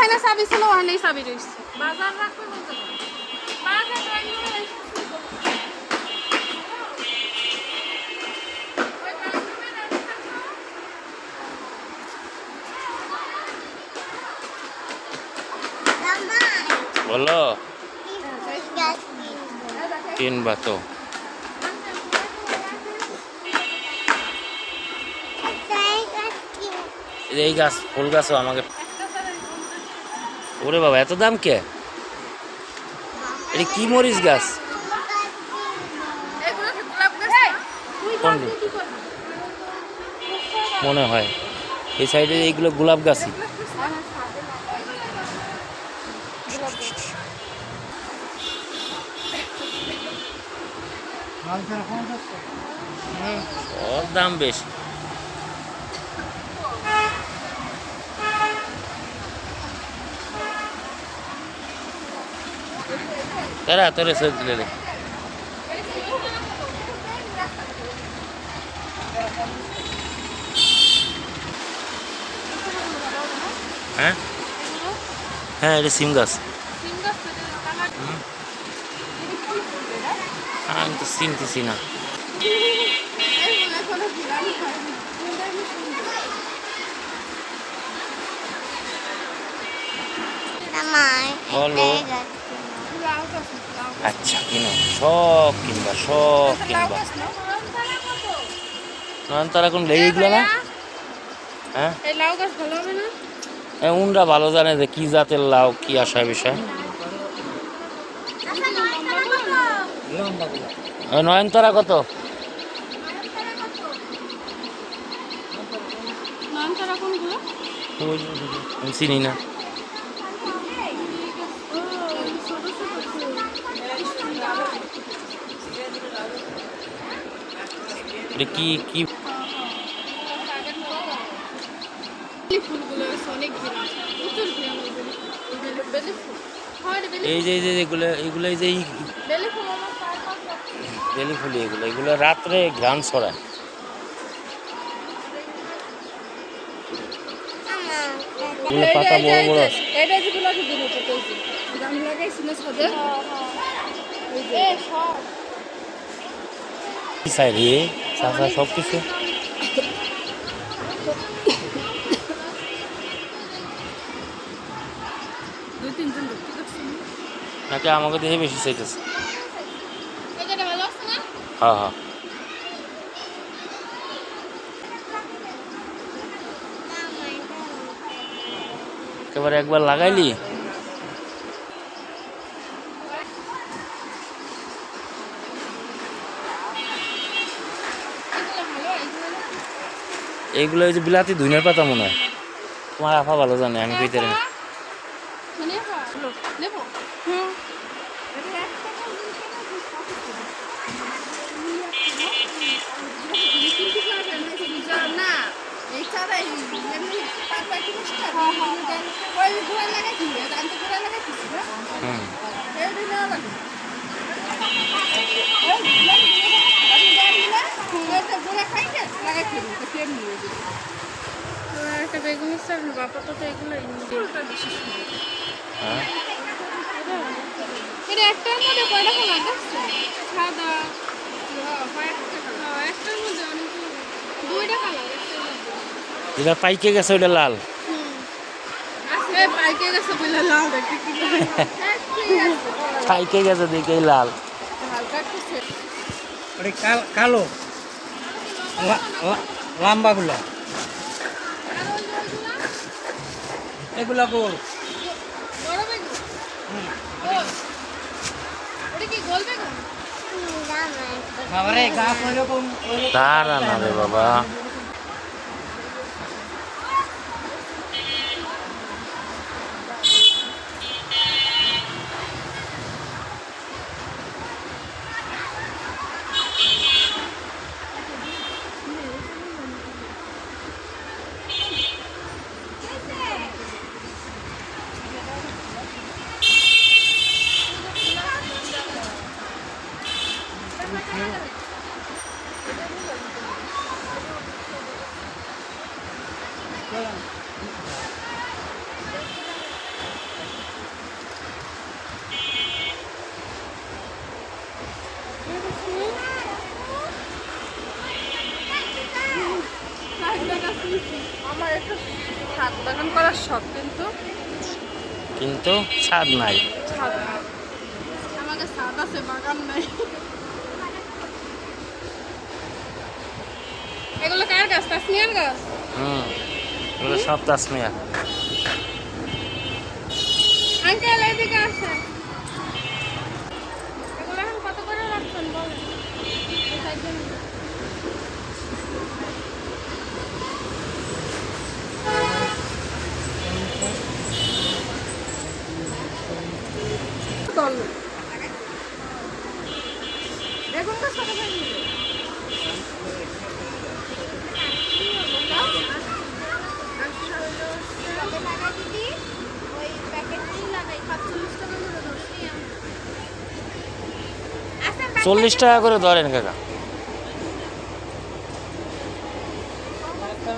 যেখানে চাবি ছিল ওখানেই চাবি রয়েছে বাজার রাখবে। বলো। কিনবা তো এই গাছ ফুল গাছও আমাকে ওরে বাবা এত দাম কে? এটা কি মরিচ গাছ? মনে হয়। এই সাইডে এইগুলো গোলাপ গাছই। ওর দাম বেশি। তারা তোরে সে দিলে রে। হ্যাঁ? হ্যাঁ এটা সিম গাছ। সিম আমি তো চিনতেছি না। বলো লাউ গাছ না, লাউ গাছ। আচ্ছা কিনো। সব কিনবা সব কিনবা। গাছ না? রমজানে কত? কোন এইগুলো না? হ্যাঁ? উনরা ভালো জানে যে কি জাতের লাউ কি আসা বিষয়। নয়নতারা কত? নয়নতারা আমি চিনি না এটা কি কি ফুলগুলো আছে অনেক গ্রাম প্রচুর গ্রাম ওইগুলো ওইগুলো বেলি ফুল হয় কি বেলি এই যে এই যে এগুলো এগুলো যে এই বেলি ফুল এগুলো এগুলো রাত্রে ঘ্রাণ ছড়ায়। এগুলো পাতা বড় বড় যে- যে যে। এটা যে। কি চাই রে চাচা সব কিছু? নাকি আমাকে দেখে বেশি চাইতেছে? হ্যাঁ হ্যাঁ একেবারে একবার লাগাইলি এগুলো ভালো, এগুলো না? এইগুলো ওই যে বিলাতি ধুনের পাতা মনে হয়। তোমার আফা ভালো জানে আমি কইতে পারি? নেব? হুম। একটা বেগুনি স্যার তো এগুলো হ্যাঁ? এটা একটার মধ্যে কয়টা কালার সাদা একটার মধ্যে অনেক দুইটা কালার যেটা পাইকে গেছে ওইটা লাল। পাইকে গেছে বলে লাল ওটা কাল- লাম্বাগুলো। এগুলো গোল। বেগুন বাবারে গাছ ওইরকম ওইরকম তারা না রে বাবা। আমার একটু ছাদ বাগান করার শখ কিন্তু কিন্তু ছাদ নাই। ছাদ আমার ছাদ আছে বাগান নাই। এগুলো কার গাছ? তাসমিয়ার গাছ? হুম এগুলো সব তাসমিয়া আঙ্কেল এদিকে আসে এগুলো এখন কত করে রাখছেন বলেন। বেগুন গাছ কত করে চল্লিশ টাকা করে ধরেন কাকা। একটা